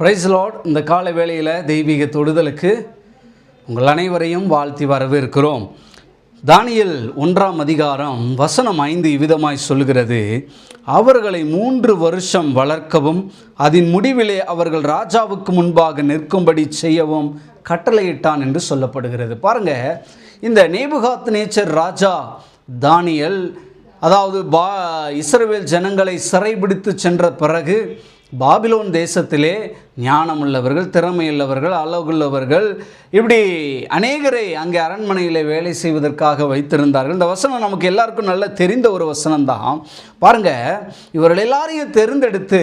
Price Lord இந்த கால வேளையில் தெய்வீக தொடுதலுக்கு உங்கள் அனைவரையும் வாழ்த்தி வரவேற்கிறோம். தானியல் ஒன்றாம் அதிகாரம் வசனம் ஐந்து இவ்விதமாய் சொல்கிறது அவர்களை மூன்று வருஷம் வளர்க்கவும் அதன் முடிவிலே அவர்கள் ராஜாவுக்கு முன்பாக நிற்கும்படி செய்யவும் கட்டளையிட்டான் என்று சொல்லப்படுகிறது. பாருங்க இந்த நேபுகாத் நேச்சர் ராஜா தானியல் அதாவது பா இஸ்ரேல் ஜனங்களை சிறைபிடித்து சென்ற பிறகு பாபிலோன் தேசத்திலே ஞானமுள்ளவர்கள் திறமையுள்ளவர்கள் அழகுள்ளவர்கள். இப்படி அநேகரை அங்கே அரண்மனையில் வேலை செய்வதற்காக வைத்திருந்தார்கள். இந்த வசனம் நமக்கு எல்லாருக்கும் நல்ல தெரிந்த ஒரு வசனம்தான். பாருங்கள் பாருங்க இவர்கள் எல்லாரையும் தேர்ந்தெடுத்து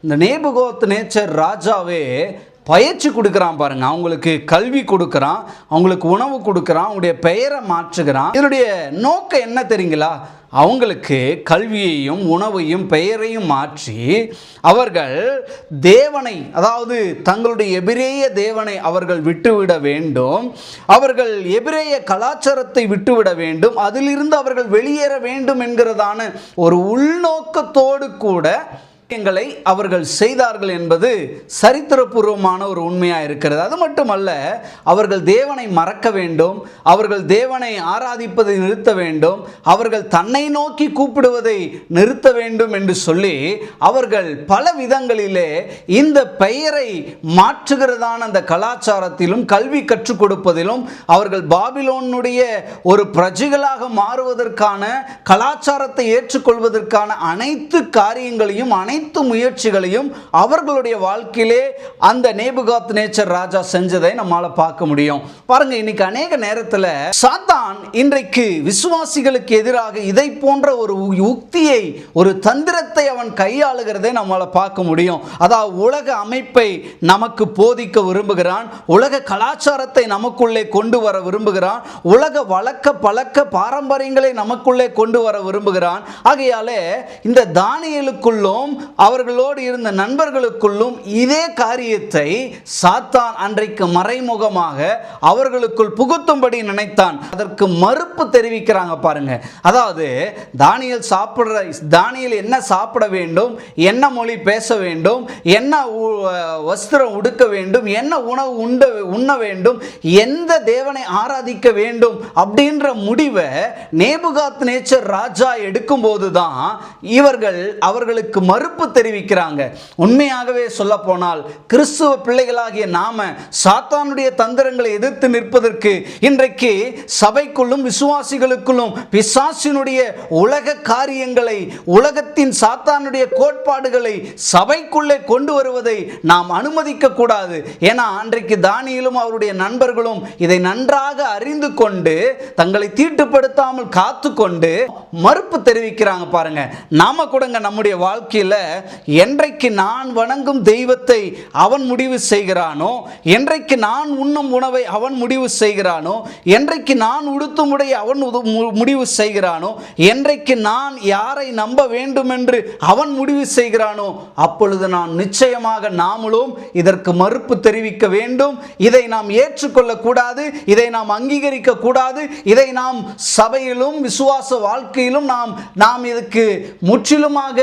இந்த நேபுகோத் நேச்சர் ராஜாவே பயிற்சி கொடுக்குறான் பாருங்க. அவங்களுக்கு கல்வி கொடுக்குறான் அவங்களுக்கு உணவு கொடுக்குறான் அவங்களுடைய பெயரை மாற்றுகிறான். இதனுடைய நோக்கம் என்ன தெரியுங்களா? அவங்களுக்கு கல்வியையும் உணவையும் பெயரையும் மாற்றி அவர்கள் தேவனை அதாவது தங்களுடைய எபிரேய தேவனை அவர்கள் விட்டுவிட வேண்டும். அவர்கள் எபிரேய கலாச்சாரத்தை விட்டுவிட வேண்டும். அதிலிருந்து அவர்கள் வெளியேற வேண்டும் என்கிறதான ஒரு உள்நோக்கத்தோடு கூட காரியங்களை அவர்கள் செய்தார்கள் என்பது சரித்திரபூர்வமான ஒரு உண்மையாக இருக்கிறது. அது மட்டுமல்ல அவர்கள் தேவனை மறக்க வேண்டும் அவர்கள் தேவனை ஆராதிப்பதை நிறுத்த வேண்டும் அவர்கள் தன்னை நோக்கி கூப்பிடுவதை நிறுத்த வேண்டும் என்று சொல்லி அவர்கள் பல விதங்களிலே இந்த பெயரை மாற்றுகிறதான அந்த கலாச்சாரத்திலும் கல்வி கற்றுக் கொடுப்பதிலும் அவர்கள் பாபிலோனுடைய ஒரு பிரஜைகளாக மாறுவதற்கான கலாச்சாரத்தை ஏற்றுக்கொள்வதற்கான அனைத்து காரியங்களையும் அனைத்து முயற்சிகளையும் அவர்களுடைய வாழ்க்கையிலே அந்த நேபுகாத் நேச்சர் ராஜா செஞ்சதை நம்மால பார்க்க முடியும். பாருங்க இன்னைக்கு அநேக நேரத்தில் சாத்தான் இன்றைக்கு விசுவாசிகளுக்கு எதிராக இதை போன்ற ஒரு உக்தியை ஒரு தந்திரத்தை அவன் கையாளுகிறதை நம்மால பார்க்க முடியும். அதாவது உலக அமைப்பை நமக்கு போதிக்க விரும்புகிறான். உலக கலாச்சாரத்தை நமக்குள்ளே கொண்டு வர விரும்புகிறான். உலக வழக்க பழக்க பாரம்பரியங்களை நமக்குள்ளே கொண்டு வர விரும்புகிறான். ஆகையாலே இந்த தானியலுக்குள்ளும் அவர்களோடு இருந்த நண்பர்களுக்குள்ளும் இதே காரியத்தை சாத்தான் அன்றைக்கு மறைமுகமாக அவர்களுக்குள் புகுத்தும்படி நினைத்தான். அதற்கு மறுப்பு தெரிவிக்கிறாங்க பாருங்க. அதாவது தானியல் சாப்பிடுற தானியல் என்ன சாப்பிட வேண்டும் என்ன மொழி பேச வேண்டும் என்ன வஸ்திரம் உடுக்க வேண்டும் என்ன உணவு உண்ட உண்ண வேண்டும் எந்த தேவனை ஆராதிக்க வேண்டும் அப்படின்ற முடிவை நேபுகாத் நேச்சர் ராஜா எடுக்கும்போது தான் இவர்கள் அவர்களுக்கு மறுப்பு தெரிவிக்கிறாங்க. உண்மையாகவே சொல்ல போனால் கிறிஸ்துவ பிள்ளைகளாகிய நாம சாத்தானுடைய தந்திரங்களை எதிர்த்து நிற்பதற்கு இன்றைக்கு சபைக்குள்ளும் விசுவாசிகளுக்குள்ளும் பிசாசினுடைய உலக காரியங்களை உலகத்தின் சாத்தானுடைய கோட்பாடுகளை சபைக்குள்ளே கொண்டு வருவதை நாம் அனுமதிக்க கூடாது ஏன்னா அன்றைக்கு தானியிலும் அவருடைய நண்பர்களும் இதை நன்றாக அறிந்து கொண்டு தங்களை தீட்டுப்படுத்தாமல் காத்து கொண்டு மறுப்பு தெரிவிக்கிறாங்க பாருங்க. நாம கூடங்க நம்முடைய வாழ்க்கையில என்றைக்கு நான் வணங்கும் தெய்வத்தை அவன் முடிவு செய்கிறானோ என்றைக்கு நான் உண்ணும் உணவை அவன் முடிவு செய்கிறானோ என்றைக்கு நான் உடுத்தும் உடைய அவன் முடிவு செய்கிறானோ என்றைக்கு நான் யாரை நம்ப வேண்டும் என்று அவன் முடிவு செய்கிறானோ அப்பொழுது நான் நிச்சயமாக நாமளும் இதற்கு மறுப்பு தெரிவிக்க வேண்டும். இதை நாம் ஏற்றுக்கொள்ளக்கூடாது இதை நாம் அங்கீகரிக்க கூடாது. இதை நாம் சபையிலும் விசுவாச வாழ்க்கையிலும் நாம் நாம் இதுக்கு முற்றிலுமாக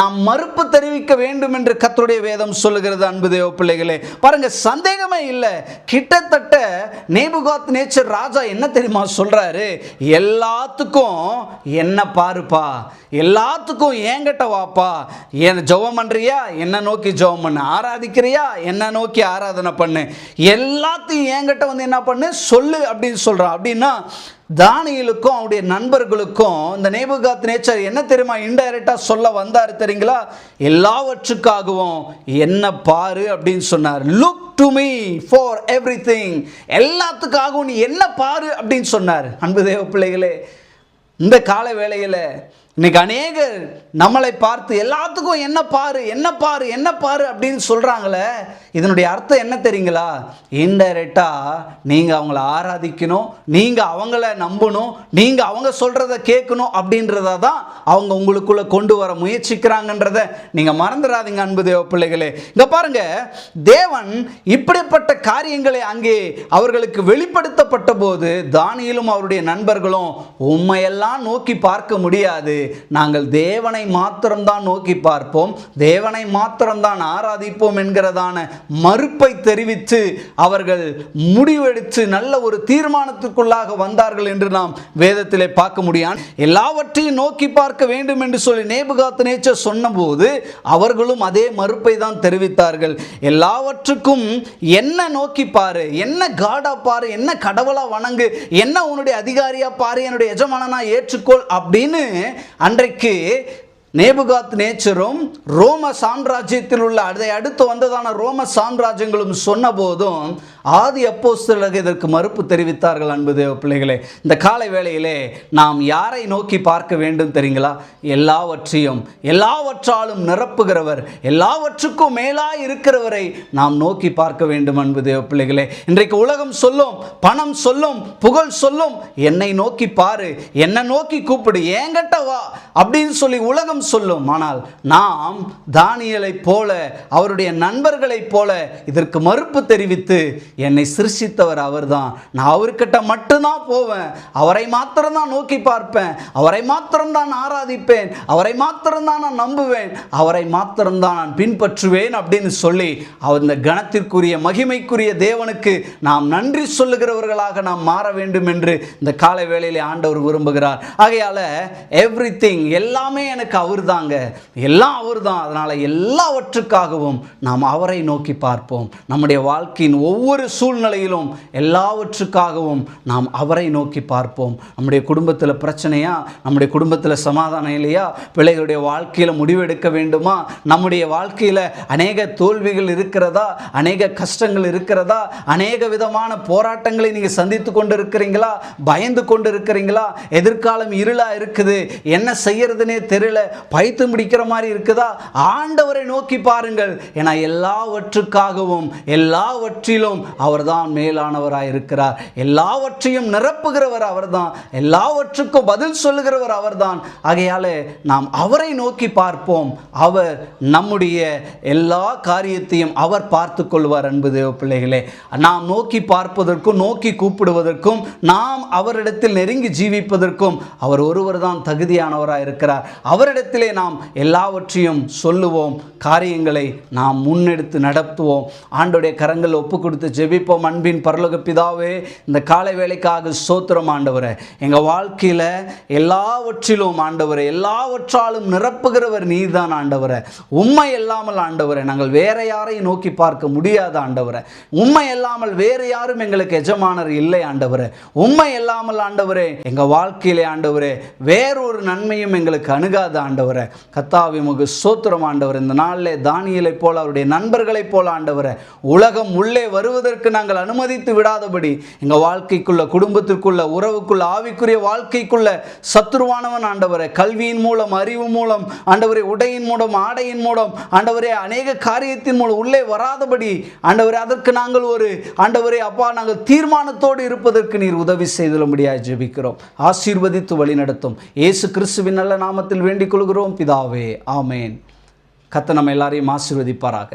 நாம் மறு மறுப்பு தெரிவிக்க வேண்டும் என்று கத்தருடைய வேதம் சொல்லுகிறது அன்பு தேவ பிள்ளைகளே. பாருங்க சந்தேகமே இல்லை. கிட்டத்தட்ட நேபுகாத் நேச்சர் ராஜா என்ன தெரியுமா சொல்றாரு? எல்லாத்துக்கும் என்ன பாருப்பா? எல்லாத்துக்கும் என்கிட்ட வாப்பா. என் ஜெபம் பண்றியா? என்ன நோக்கி ஜெபம் பண்ணு? ஆராதிக்கிறியா? என்ன நோக்கி ஆராதனை பண்ணு? எல்லாத்தையும் என்கிட்ட வந்து என்ன பண்ணு? சொல்லு அப்படின்னு சொல்றான். அப்படின்னா தானியலுக்கும் அவருடைய நண்பர்களுக்கும் இந்த நேபுகாத் நேச்சர் என்ன தெரியுமா இன்டைரக்டாக சொல்ல வந்தார் தெரியுங்களா? எல்லாவற்றுக்காகவும் என்ன பாரு அப்படின்னு சொன்னார். Look to me for everything எல்லாத்துக்காகவும் நீ என்ன பாரு அப்படின்னு சொன்னார். அன்பு தேவ பிள்ளைகளே இந்த கால வேளையில் இன்னைக்கு அநேகர் நம்மளை பார்த்து எல்லாத்துக்கும் என்ன பாரு என்ன பாரு என்ன பாரு அப்படின்னு சொல்கிறாங்களே இதனுடைய அர்த்தம் என்ன தெரியுங்களா? இன்டைரக்டாக நீங்கள் அவங்கள ஆராதிக்கணும் நீங்கள் அவங்கள நம்பணும் நீங்கள் அவங்க சொல்கிறத கேட்கணும் அப்படின்றத தான் அவங்க உங்களுக்குள்ளே கொண்டு வர முயற்சிக்கிறாங்கன்றத நீங்கள் மறந்துடாதீங்க அன்பு தேவ பிள்ளைகளே. இங்கே பாருங்க தேவன் இப்படிப்பட்ட காரியங்களை அங்கே அவர்களுக்கு வெளிப்படுத்தப்பட்ட போது தானியிலும் அவருடைய நண்பர்களும் உண்மையெல்லாம் நோக்கி பார்க்க முடியாது. நாங்கள் தேவனை மாத்திரம்தான் நோக்கி பார்ப்போம். தேவனை மாத்திரம்தான் ஆராதிப்போம் என்கிறதான மறுப்பை தெரிவித்து அவர்கள் முடிவெடுத்து நல்ல ஒரு தீர்மானத்துக்குள்ளாக வந்தார்கள் என்று நாம் வேதத்திலே பார்க்க முடியும். எல்லாவற்றையும் நோக்கி பார்க்க வேண்டும் என்று சொல்லி நேபுகாத்து நேச்சர் சொன்னபோது அவர்களும் அதே மறுப்பை தான் தெரிவித்தார்கள். எல்லாவற்றுக்கும் என்ன நோக்கி பாரு என்ன காடா பாரு என்ன கடவுளா வணங்கு என்ன உன்னுடைய அதிகாரியா பாரு என்னுடைய எஜமானனா ஏற்றுக்கொள் அப்படின்னு அன்றைக்கு நேபுகாத் நேச்சரும் ரோம சாம்ராஜ்யத்தில் உள்ள அதை அடுத்து வந்ததான ரோம சாம்ராஜ்யங்களும் சொன்னபோதும் ஆதி அப்போஸ்தலர்கள் இதற்கு மறுப்பு தெரிவித்தார்கள் அன்பு தேவ பிள்ளைகளே. இந்த காலை வேளையிலே நாம் யாரை நோக்கி பார்க்க வேண்டும் தெரியுங்களா? எல்லாவற்றையும் எல்லாவற்றாலும் நிரப்புகிறவர் எல்லாவற்றுக்கும் மேலா இருக்கிறவரை நாம் நோக்கி பார்க்க வேண்டும் அன்பு தேவ பிள்ளைகளே. இன்றைக்கு உலகம் சொல்லும் பணம் சொல்லும் புகழ் சொல்லும் என்னை நோக்கி பாரு என்னை நோக்கி கூப்பிடு ஏங்கட்ட வா அப்படின்னு சொல்லி உலகம் சொல்லும். ஆனால் நாம் தானியலைப் போல அவருடைய நண்பர்களைப் போல இதற்கு மறுப்பு தெரிவித்து என்னை சிருஷித்தவர் அவர்தான். நான் அவர்கிட்ட மட்டும்தான் போவேன். அவரை மாத்திரம்தான் நோக்கி பார்ப்பேன். அவரை மாத்திரம்தான் ஆராதிப்பேன். அவரை மாத்திரம்தான் நான் நம்புவேன். அவரை மாத்திரம்தான் நான் பின்பற்றுவேன் அப்படின்னு சொல்லி அவர் இந்த கணத்திற்குரிய மகிமைக்குரிய தேவனுக்கு நாம் நன்றி சொல்லுகிறவர்களாக நாம் மாற வேண்டும் என்று இந்த காலை வேளையிலே ஆண்டவர் விரும்புகிறார். ஆகையால எவ்ரி எல்லாமே எனக்கு அவர் தாங்க எல்லாம் அவர் தான் அதனால் எல்லாவற்றுக்காகவும் நாம் அவரை நோக்கி பார்ப்போம். நம்முடைய வாழ்க்கையின் ஒவ்வொரு சூழ்நிலையிலும் எல்லாவற்றுக்காகவும் நாம் அவரை நோக்கி பார்ப்போம். நம்முடைய குடும்பத்தில் பிரச்சனையா? நம்முடைய குடும்பத்தில் சமாதானம் இல்லையா? பிள்ளைகளுடைய வாழ்க்கையில் முடிவெடுக்க வேண்டுமா? நம்முடைய வாழ்க்கையில் அநேக தோல்விகள் இருக்கிறதா? அநேக கஷ்டங்கள் இருக்கிறதா? அநேக விதமான போராட்டங்களை நீங்கள் சந்தித்து கொண்டு இருக்கிறீங்களா பயந்து கொண்டு இருக்கிறீங்களா எதிர்காலம் இருளாக இருக்குது? என்ன செய்யறதுனே தெரியல. பைத்து முடிக்கிற மாதிரி இருக்குதா? ஆண்டவரை நோக்கி பாருங்கள். என எல்லாவற்றுக்காகவும் எல்லாவற்றிலும் அவர்தான் மேலானவராக இருக்கிறார். எல்லாவற்றையும் நிரப்புகிறவர் அவர்தான். எல்லாவற்றுக்கும் பதில் சொல்லுகிறவர் அவர்தான். ஆகையால் நாம் அவரை நோக்கி பார்ப்போம். அவர் நம்முடைய எல்லா காரியத்தையும் அவர் பார்த்து கொள்வார் அன்பு தேவ பிள்ளைகளே. நாம் நோக்கி பார்ப்பதற்கும் நோக்கி கூப்பிடுவதற்கும் நாம் அவரிடத்தில் நெருங்கி ஜீவிப்பதற்கும் அவர் ஒருவர் தான் தகுதியானவராக இருக்கிறார். அவரிடத்திலே நாம் எல்லாவற்றையும் சொல்லுவோம். காரியங்களை நாம் முன்னெடுத்து நடத்துவோம். ஆண்டுடைய கரங்கள் ஒப்பு கொடுத்து ஜெபிப்போம். அன்பின் பரலோக பிதாவே இந்த காலை வேலைக்காக சோத்திரம் ஆண்டவரை. எங்கள் வாழ்க்கையில் எல்லாவற்றிலும் ஆண்டவரை எல்லாவற்றாலும் நிரப்புகிறவர் நீதான் ஆண்டவரை. உண்மை இல்லாமல் ஆண்டவரை நாங்கள் வேற யாரையும் நோக்கி பார்க்க முடியாத ஆண்டவரை. உண்மை இல்லாமல் வேறு யாரும் எங்களுக்கு எஜமானர் இல்லை ஆண்டவரை. உண்மை இல்லாமல் ஆண்டவரே எங்கள் வாழ்க்கையிலே ஆண்டவரே வேறொரு நன்மையும் எங்களுக்கு அணுகாத ஆண்டவரை. கத்தாவி முகு சோத்திரம் ஆண்டவர். இந்த நாளில் தானியலைப் போல அவருடைய நண்பர்களைப் போல ஆண்டவரை. உலகம் உள்ளே வருவது வருவதற்கு நாங்கள் அனுமதித்து விடாதபடி எங்கள் வாழ்க்கைக்குள்ள குடும்பத்திற்குள்ள உறவுக்குள்ள ஆவிக்குரிய வாழ்க்கைக்குள்ள சத்துருவானவன் ஆண்டவரை கல்வியின் மூலம் அறிவு மூலம் ஆண்டவரை உடையின் மூலம் ஆடையின் மூலம் ஆண்டவரே அநேக காரியத்தின் மூலம் உள்ளே வராதபடி ஆண்டவரே அதற்கு நாங்கள் ஒரு ஆண்டவரே அப்பா நாங்கள் தீர்மானத்தோடு இருப்பதற்கு நீர் உதவி செய்துள்ளபடியாக ஜெபிக்கிறோம். ஆசீர்வதித்து வழிநடத்தும். இயேசு கிறிஸ்துவின் நல்ல நாமத்தில் வேண்டிக் கொள்கிறோம். பிதாவே ஆமேன். கத்த நம்ம எல்லாரையும் ஆசீர்வதிப்பாராக.